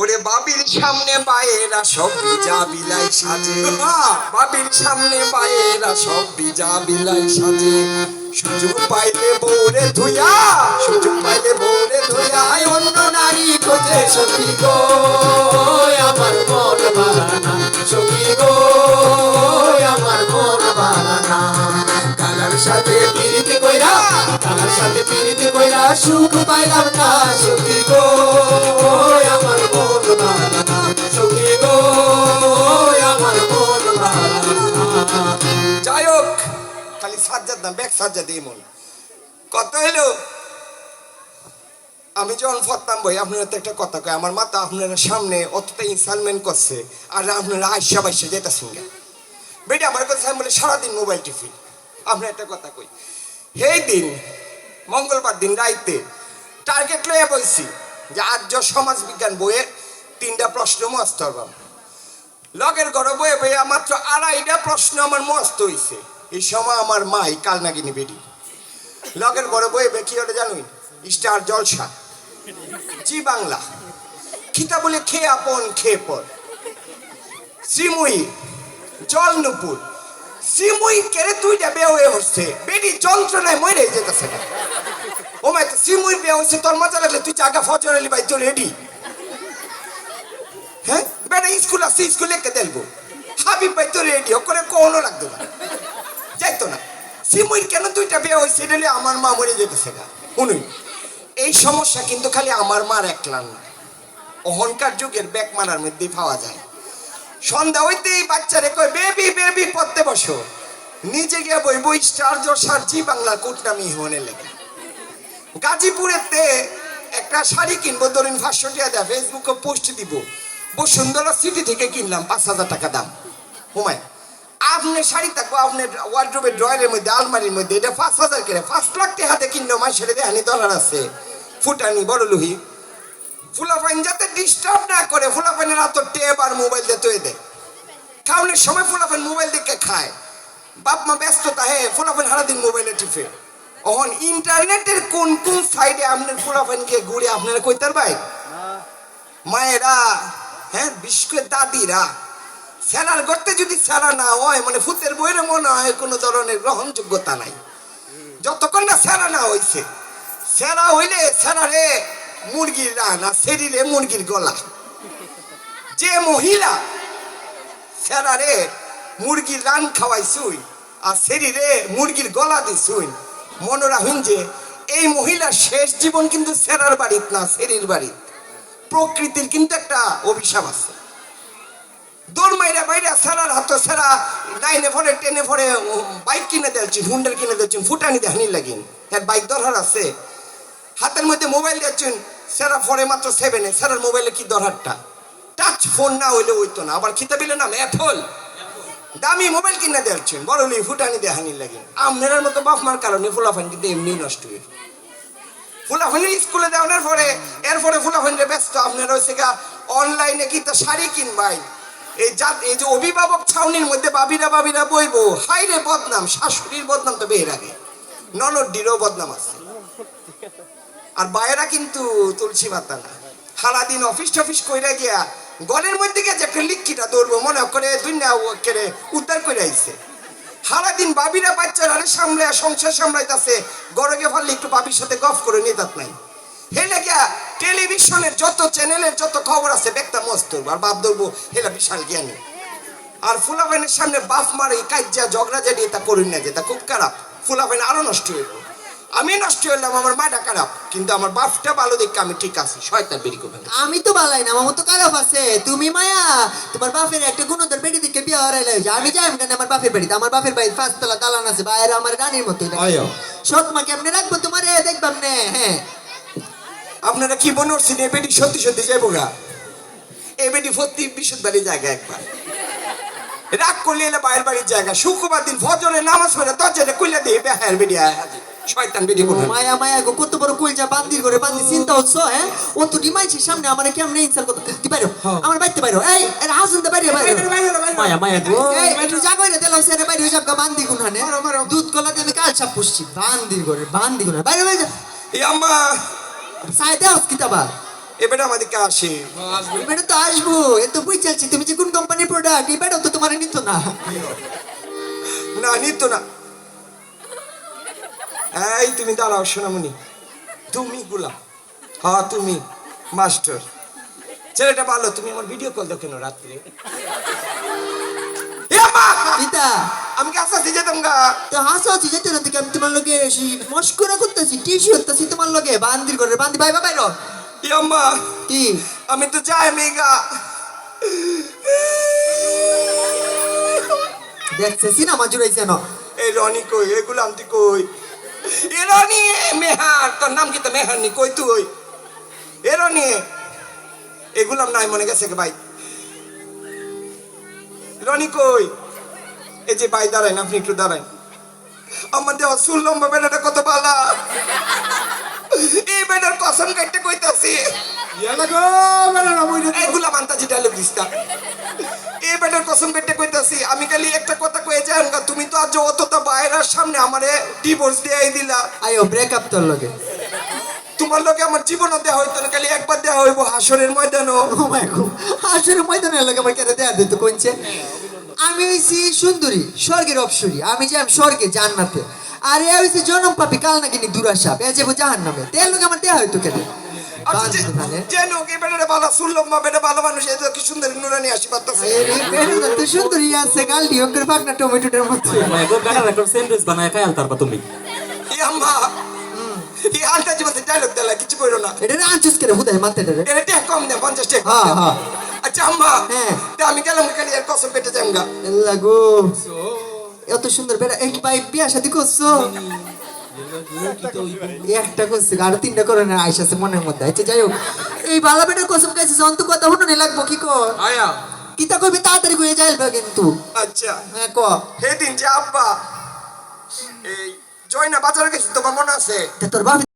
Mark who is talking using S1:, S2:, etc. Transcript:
S1: ওরে বাবির সামনে বায়েরা সব বিজা বিলাই সাজে। বাবির সামনে বায়েরা সব বিজা বিলাই সাজে। সুযোগ পাইলে বউরে ধুইয়া, সুযোগ পাইলে বউরে ধুইয়া অন্য নারী খোঁজে সখী গো,
S2: আমার মন বানানা সখী গো, আমার মন বানানা কালার সাথে পিরিতি কইরা, কালার সাথে পিরিতি কইরা সুখ পাইলাম না সখী গো
S1: সাজ্জাদ না ব্যাগ সাজ্জাদ এই মন। কত হলো আমি যখন ফরতাম বই, আপনারা তো একটা কথা কয়, আমার মাথা আপনারা সামনে অতটা ইনস্টলমেন্ট করছে, আর আপনারা আইসা বাইসা যেতেছেন গা। বেটা, আমার কথা বলে সারাদিন মোবাইল টিপি। আপনার একটা কথা কই, সেই দিন, মঙ্গলবার দিন রাইতে টার্গেট লয়ে বলছি যে আর্য সমাজ বিজ্ঞান বইয়ের তিনটা প্রশ্ন মস্ত হবাম লগের ঘরে বয়ে বইয়া মাত্র আড়াইটা প্রশ্ন আমার মস্ত হইছে। এই সময় আমার মাই কালনাগিনী বেডি লগের বড় বই কি ওটা জানুই? স্টার জলসা। জি বাংলা। খিতা বলে খেয়ে আপন খেয়ে পর। শ্রীময়ী জল নুপুর শ্রীময়ী কেড়ে তুইটা বে হয়ে হচ্ছে? বেটি যন্ত্রণায় মরে যেতেছে না ও মাই শ্রীময়ীর বে হচ্ছে, তোর মজা লাগলে তুই জায়গা ফজর আলী ভাই তোর রেডি হ্যাঁ? বেটা, স্কুল আসছে স্কুলে কে দেখব? হাবি ভাই তো রেডিও করে কোনো লাগতো না। যাইতো না। সিমুইর কেন দুইটা বিয়ে হয়েছে এটা আমার মা মরে যেতেছে না শুনুন, এই সমস্যা কিন্তু খালি আমার মার একলান না। অহংকার যুগের ব্যাক মারার মধ্যেই পাওয়া যায়। সন্ধ্যা হইতেই বাচ্চারে কয়, বেবি বেবি, পড়তে বসো। নিজে গিয়ে বই বই, স্টার জোসার জি বাংলা কুটনামি হনে লেগে। গাজীপুরেতে একটা শাড়ি কিনবো, ধরুন পাঁচশো দেয় ফেসবুকে পোস্ট দিব। বসুন্ধরা সিটি থেকে কিনলাম, পাঁচ হাজার টাকা দাম। হুমায় আপনার শাড়ি থাকব আপনার ওয়ার্ড্রোবের ড্রয়ারের মধ্যে আলমারির মধ্যে এটা পাঁচ হাজার করে পাঁচ লাখ হাতে কিনলো মাস সেটা দেহানি দলার আছে। ফুটানি বড় লুহি। ফুলাফাইন যাতে ডিস্টার্ব না করে ফুলাফাইনের হাত টেপ আর মোবাইল দিয়ে তৈরি দেয়। খাওয়ানোর সময় ফুলাফাইন মোবাইল দেখে খায়? বাপ মা ব্যস্ততা হে ফুলাফাইন সারাদিন মোবাইলে টিপে। অহন ইন্টারনেটের কোন কোন সাইডে আপনার ফুলাফাইনকে ঘুরে আপনারা কইতার ভাই মায়েরা হ্যাঁ বিশেষ করে দাদিরা স্যালার করতে যদি স্যালা না হয় মানে ফুতের বইয়ের মনে হয় কোনো ধরনের গ্রহণযোগ্যতা নাই। যতক্ষণ না স্যালা না হইছে। স্যালা হইলে স্যালারে মুরগির রান শরীরে মুরগির গলা। যে মহিলা স্যালারে মুরগির রান খাওয়াইছুই আর শরীরে মুরগির গলা দিছুই, মনে রাখুন যে এই মহিলার শেষ জীবন কিন্তু স্যারার বাড়িত না শরীর বাড়িত। প্রকৃতির কিন্তু একটা অভিশাপ আছে। দৌড় মাইরা বাইরা সারার হাত সারা নাইনে ফরে টেনে ফরে বাইক কিনে দিয়েছি হুন্ডার কিনে দিয়েছেন ফুটানি দেখানি লাগিন হ্যাঁ বাইক দরকার আছে। হাতের মধ্যে মোবাইল দিয়েছেন সেরা ফরে মাত্র সেভেনে সেরার মোবাইলে কি দরকারটা টাচ ফোন না হইলে হইতো না, আবার খিতা বিলে নাম অ্যাপল দামি মোবাইল কিনে দিয়েছেন বড় লি ফুটানি দেখানি লাগিন আমনের মতো বাপ মার কারণে ফুলাফান কিন্তু এমনি নষ্ট হয়ে ফুলাফানি স্কুলে দেওয়ার পরে, এরপরে ফুলাফানিরে ব্যস্ত, আপনার হয়েছে গা অনলাইনে কিন্তু শাড়ি কিনবাই এই জাত যে অভিভাবক ছাউনির মধ্যে বাবিরা বাবিরা বইবো হাই রে বদনাম, শাশুড়ির বদনাম তো বের আগে ননদিরও বদনাম আছে। আর বায়েরা কিন্তু তুলসী পাতা না। সারাদিন অফিস টফিস কইরা গিয়া গলের মধ্যে গিয়ে যে একটা লিখিটা ধরবো, মনে করে দুনিয়া কেড়ে উদ্ধার করে আইছে। সারাদিন বাবিরা বাচ্চারা সামলে সংসার সামলাইতেছে গড়ে ফাললে একটু বাবির সাথে গফ করে নিয়ে তাত নাই। হেলে গিয়া টেলিভিশনের যত চ্যানেলের যত খবর আছে বেকটা মস্ত আর বাপ ধরবো হেলা বিশাল জ্ঞানী। আর ফুলাফাইনের সামনে বাপ মারে কাজ্যা ঝগড়া জাডি এটা করুন না যেটা খুব খারাপ। ফুলাফাইন আরও নষ্ট হইব। আমি নষ্ট হইলাম আমার মাটা খারাপ। কিন্তু আমার বাপটা ভালো দেখে আমি ঠিক আছি। শয়তান বেরি করবেন
S3: আমি তো বালাই না আমার তো খারাপ আছে। তুমি মায়া তোমার বাপের একটা গুণধর বেড়ি দিকে বিয়ে হারাইলে আমি যাই কেন আমার বাপের বাড়িতে? আমার বাপের বাড়ি পাঁচতলা দালান আছে বাইরে আমার রানীর মতো। সৎ মা কেমনে রাখব তোমার দেখবাম নে হ্যাঁ।
S1: আপনারা কি মনে করছেন এ বেটি সত্যি সত্যি যাইব গা? এ বেটি সত্যি বিশুদ্ধ বাড়ির জায়গা একবার। রাগ করলে এলে বাইরের বাড়ির জায়গা। শুক্রবার দিন ফজরে নামাজ পড়ে দরজাটা কুইলে দিয়ে বেহার বেটি আয় হাজির। শয়তান বেটি বলে
S3: মায়া মায়া গো কত বড় বান্দির করে বান্দি চিন্তা হচ্ছে হ্যাঁ? ও তো ডিমাইছি সামনে আমার কেমনে ইনসাল করতে বাইরো? আমার বাইতে বাইরো। এই এর হাসুন দে মায়া মায়া গো। একটু জাগো রে সেরে বাইরে যাব গা বান্দি গুন হানে। দুধ কলা দিয়ে আমি কাল পুষছি। বান্দির করে বান্দি গুন বাইরে বাইরে।
S1: এই আম্মা
S3: সাই দেও কিতাবা
S1: এবারে আমাদেরকে আসে।
S3: এবারে তো আসব এ তো বুঝ তুমি যে কোন কোম্পানির প্রোডাক্ট এবারেও তো তোমার নিত না।
S1: না নিত না। এই তুমি দাঁড়াও সোনামণি। তুমি গুলাম হ্যাঁ তুমি মাস্টার। ছেলেটা ভালো তুমি আমার ভিডিও কল দাও কেন রাত্রে!
S3: গীতা
S1: আমি কাছে আসতে যেতাম গা?
S3: তো হাসা হচ্ছে যেতে না থেকে আমি তোমার লগে মস্করা করতেছি টিসি হতেছি তোমার লগে বান্দির করে বান্দি ভাই বাবাই রো
S1: এ আম্মা
S3: কি?
S1: আমি তো যাই মেগা
S3: দেখছে সিনেমা জুড়াইছে না।
S1: এই রনি কই এগুলো আমি কই? এ রনি মেহার তোর নাম কি তো মেহার নি? কই তুই? এ রনি এগুলাম নাই মনে গেছে কে ভাই। রনি কই? এই যে ভাই দাঁড়াইন আপনি একটু দাঁড়াইন আমার দেওয়া চুল লম্বা বেটাটা কত বালা? এই বেটার কসম কাটতে কইতাছি। এগুলা মান্তাজি ডায়লগ দিস্তা এই বেটার কসম কাটতে কইতাছি আমি খালি একটা কথা কয়ে যাই তুমি তো আজ অতটা বাইরের সামনে আমারে ডিভোর্স দিয়ে দিলা।
S3: আইও ব্রেকআপ তোর লগে।
S1: তোমার লোকে আমার জীবনও দেওয়া হইতো না খালি একবার দেওয়া হইব হাসরের ময়দানও।
S3: ও মাই গড আসলে ময়দানে আমার কেটে দেয়া দিত কোনছে আমি হইছি সুন্দরী স্বর্গের অপসরী। আমি যাই স্বর্গে জান্নাতে। আর এ হইছে জনম পাপি কাল নাকি নি দুরাশা এ যাব জাহান নামে তেল লোক আমার দেয়া হইতো কেটে
S1: আচ্ছা যে সুন্দর
S3: আছে। গালটি টমেটোটার মতো
S4: বানায় খাই আলতার তুমি।
S3: হ্যাঁ।
S1: আচ্ছা আম্মা। আমি গেলাম খালি আর কসম পেটে যাম
S3: লাগো এত সুন্দর বেড়া এক ভাই বিয়া শাদি করছ? একটা করছে আর তিনটা করে না আইসা আছে মনের মধ্যে। যাই হোক। এই বালা বেটার কসম খাইছে যন্ত কথা শুনো নি লাগবো কি কর?
S1: আয়া।
S3: কিতা করবি তাড়াতাড়ি করে কিন্তু।
S1: আচ্ছা।
S3: হ্যাঁ ক?
S1: সেদিন যে আব্বা এই জয়না বাজারে গেছি তোমার মনে আছে?
S3: তোর বাপ